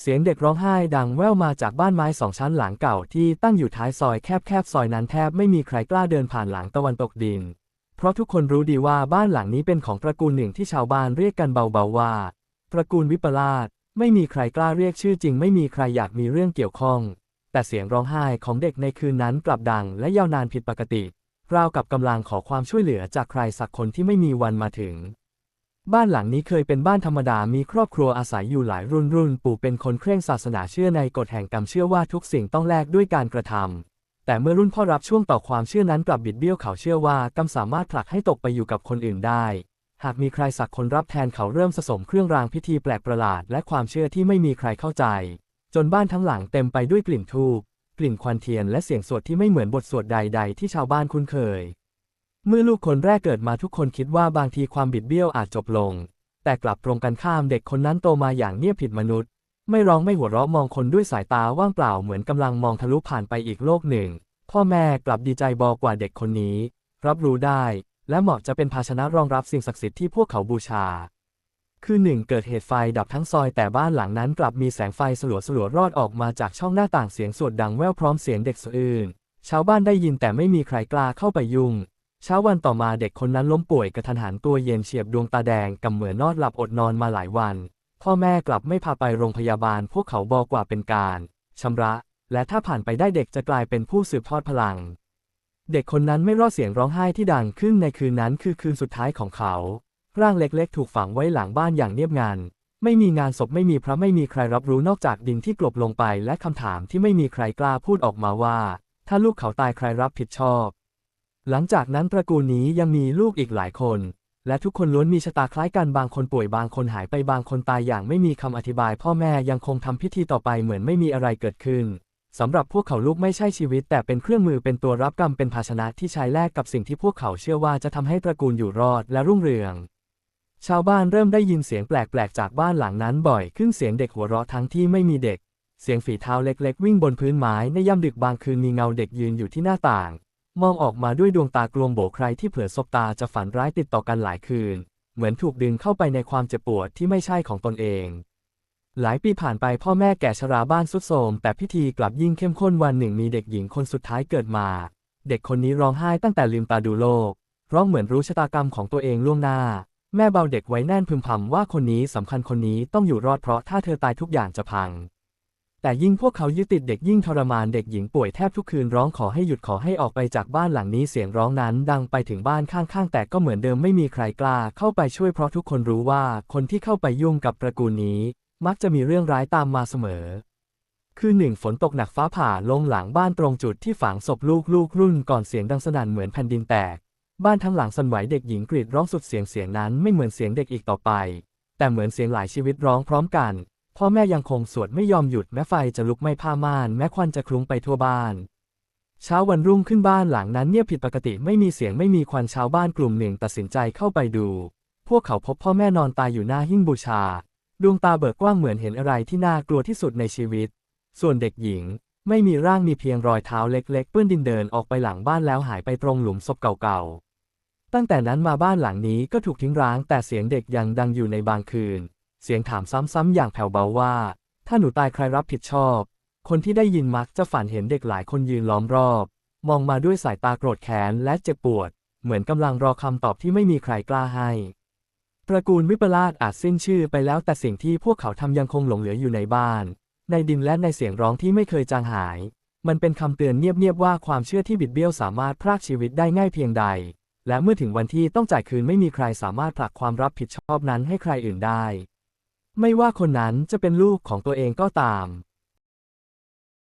เสียงเด็กร้องไห้ดังแว่วมาจากบ้านไม้สองชั้นหลังเก่าที่ตั้งอยู่ท้ายซอยแคบๆซอยนั้นแทบไม่มีใครกล้าเดินผ่านหลังตะวันตกดิน เพราะทุกคนรู้ดีว่าบ้านหลังนี้เป็นของตระกูลหนึ่งที่ชาวบ้านเรียกกันเบาๆว่า ตระกูลวิปลาสไม่มีใครกล้าเรียกชื่อจริง ไม่มีใครอยากมีเรื่องเกี่ยวข้อง แต่เสียงร้องไห้ของเด็กในคืนนั้นกลับดังและยาวนานผิดปกติ ราวกับกำลังขอความช่วยเหลือจากใครสักคนที่ไม่มีวันมาถึง บ้านหลังนี้เคยเป็นบ้านธรรมดา มีครอบครัวอาศัยอยู่หลายรุ่นรุ่น ปู่เป็นคนเคร่งศาสนาเชื่อในกฎแห่งกรรมเชื่อว่าทุกสิ่งต้องแลกด้วยการกระทำแต่เมื่อรุ่นพ่อรับช่วงต่อความเชื่อนั้นกลับบิดเบี้ยวเขาเชื่อว่ากรรมสามารถผลักให้ตกไปอยู่กับคนอื่นได้ หากมีใครสักคนรับแทนเขาเริ่มสะสมเครื่องรางพิธีแปลกประหลาด และความเชื่อที่ไม่มีใครเข้าใจ จนบ้านทั้งหลังเต็มไปด้วยกลิ่นธูปกลิ่นควันเทียนและเสียงสวดที่ไม่เหมือนบทสวดใด ๆ ที่ชาวบ้านคุ้นเคย เมื่อลูกคนแรกเกิดมาทุกคนคิดว่าบางทีความบิดเบี้ยวอาจจบลง แต่กลับตรงกันข้ามเด็กคนนั้นโตมาอย่างเงียบผิดมนุษย์ ไม่ร้องไม่หัวเราะมองคนด้วยสายตาว่างเปล่าเหมือนกำลังมองทะลุผ่านไปอีกโลกหนึ่ง พ่อแม่กลับดีใจบอกว่าเด็กคนนี้ รับรู้ได้ และเหมาะจะเป็นภาชนะรองรับสิ่งศักดิ์สิทธิ์ที่พวกเขาบูชา คือหนึ่งเกิดเหตุไฟดับทั้งซอยแต่บ้านหลังนั้นกลับมีแสงไฟสลัวสลัวรอดออกมาจากช่องหน้าต่างเสียงสวดดังแว่วพร้อมเสียงเด็กสะอื้นชาวบ้านได้ยินแต่ไม่มีใครกล้าเข้าไปยุ่ง เช้าวันต่อมาเด็กคนนั้นล้มป่วยกระทันหันตัวเย็นเฉียบดวงตาแดงกำเหมือนนอนหลับอดนอนมาหลายวัน พ่อแม่กลับไม่พาไปโรงพยาบาลพวกเขาบอกว่าเป็นการชำระ และถ้าผ่านไปได้เด็กจะกลายเป็นผู้สืบทอดพลัง เด็กคนนั้นไม่รอดเสียงร้องไห้ที่ดังขึ้นในคืนนั้นคือคืนสุดท้ายของเขา ร่างเล็กๆ ถูกฝังไว้หลังบ้านอย่างเงียบงันไม่มีงานศพไม่มีพระไม่มีใครรับรู้นอกจากดินที่กลบลงไปและคำถามที่ไม่มีใครกล้าพูดออกมาว่า ถ้าลูกเขาตายใครรับผิดชอบ หลังจากนั้นตระกูลนี้ยังมีลูกอีกหลายคน และทุกคนล้วนมีชะตาคล้ายกันบางคนป่วยบางคนหายไปบางคนตายอย่างไม่มีคำอธิบาย พ่อแม่ยังคงทำพิธีต่อไปเหมือนไม่มีอะไรเกิดขึ้นสำหรับพวกเขาลูกไม่ใช่ชีวิต แต่เป็นเครื่องมือเป็นตัวรับกรรมเป็นภาชนะที่ใช้แลกกับสิ่งที่พวกเขาเชื่อว่าจะทำให้ตระกูลอยู่รอดและรุ่งเรือง ชาวบ้านเริ่มได้ยินเสียงแปลกๆจากบ้านหลังนั้นบ่อยขึ้นเสียงเด็กหัวเราะทั้งที่ไม่มีเด็ก เสียงฝีเท้าเล็กๆ วิ่งบนพื้นไม้ในย่ำดึกบางคืนมีเงาเด็กยืนอยู่ที่หน้าต่าง มองออกมาด้วยดวงตากลวงโบใครที่เผลอสบตาจะฝันร้ายติดต่อกันหลายคืน เหมือนถูกดึงเข้าไปในความเจ็บปวดที่ไม่ใช่ของตนเอง หลายปีผ่านไปพ่อแม่แก่ชราบ้านสุดโทมแต่พิธีกลับยิ่งเข้มข้นวันหนึ่งมีเด็กหญิงคนสุดท้ายเกิดมา เด็กคนนี้ร้องไห้ตั้งแต่ลืมตาดูโลกร้องเหมือนรู้ชะตากรรมของตัวเองล่วงหน้า แม่เบาเด็กไว้แน่นพึมพำว่าคนนี้สำคัญคนนี้ต้องอยู่รอดเพราะถ้าเธอตายทุกอย่างจะพัง แต่ยิ่งพวกเขายึดติดเด็กยิ่งทรมานเด็กหญิงป่วยแทบทุกคืนร้องขอให้หยุดขอให้ออกไปจากบ้านหลังนี้เสียงร้องนั้นดังไปถึงบ้านข้างๆ แต่ก็เหมือนเดิมไม่มีใครกล้าเข้าไปช่วยเพราะทุกคนรู้ว่าคนที่เข้าไปยุ่งกับตระกูลนี้ มักจะมีเรื่องร้ายตามมาเสมอ คือหนึ่งฝนตกหนักฟ้าผ่าลงหลังบ้านตรงจุดที่ฝังศพลูกลูกรุ่นก่อนเสียงดังสนั่นเหมือนแผ่นดินแตก บ้านทั้งหลังสั่นไหวเด็กหญิงกรีดร้องสุดเสียงเสียงนั้นไม่เหมือนเสียงเด็กอีกต่อไป แต่เหมือนเสียงหลายชีวิตร้องพร้อมกัน พ่อแม่ยังคงสวดไม่ยอมหยุดแม้ไฟจะลุกไม่ผ้าม่าน แม้ควันจะคลุ้งไปทั่วบ้าน เช้าวันรุ่งขึ้นบ้านหลังนั้นเงียบผิดปกติไม่มีเสียงไม่มีควันชาวบ้านกลุ่มหนึ่งตัดสินใจเข้าไปดู พวกเขาพบพ่อแม่นอนตายอยู่หน้าหิ้งบูชา ดวงตาเบิกกว้างเหมือนเห็นอะไรที่น่ากลัวที่สุดในชีวิต ส่วนเด็กหญิง ไม่มีร่างมีเพียงรอยเท้าเล็กๆเปื้อนดินเดินออกไปหลังบ้านแล้วหายไปตรงหลุมศพเก่าๆ ตั้งแต่นั้นมาบ้านหลังนี้ก็ถูกทิ้งร้างแต่เสียงเด็กยังดังอยู่ในบางคืน เสียงถามซ้ำๆอย่างแผ่วเบาว่า ถ้าหนูตายใครรับผิดชอบ คนที่ได้ยินมักจะฝันเห็นเด็กหลายคนยืนล้อมรอบ มองมาด้วยสายตาโกรธแค้นและเจ็บปวด เหมือนกำลังรอคำตอบที่ไม่มีใครกล้าให้ตระกูลวิปลาสอาจสิ้นชื่อไปแล้วแต่สิ่งที่พวกเขาทำยังคงหลงเหลืออยู่ในบ้าน ในดินและในเสียงร้องที่ไม่เคยจางหาย มันเป็นคำเตือนเงียบๆว่าความเชื่อที่บิดเบี้ยวสามารถพรากชีวิตได้ง่ายเพียงใด และเมื่อถึงวันที่ต้องจ่ายคืนไม่มีใครสามารถผลักความรับผิดชอบนั้นให้ใครอื่นได้ ไม่ว่าคนนั้นจะเป็นลูกของตัวเองก็ตาม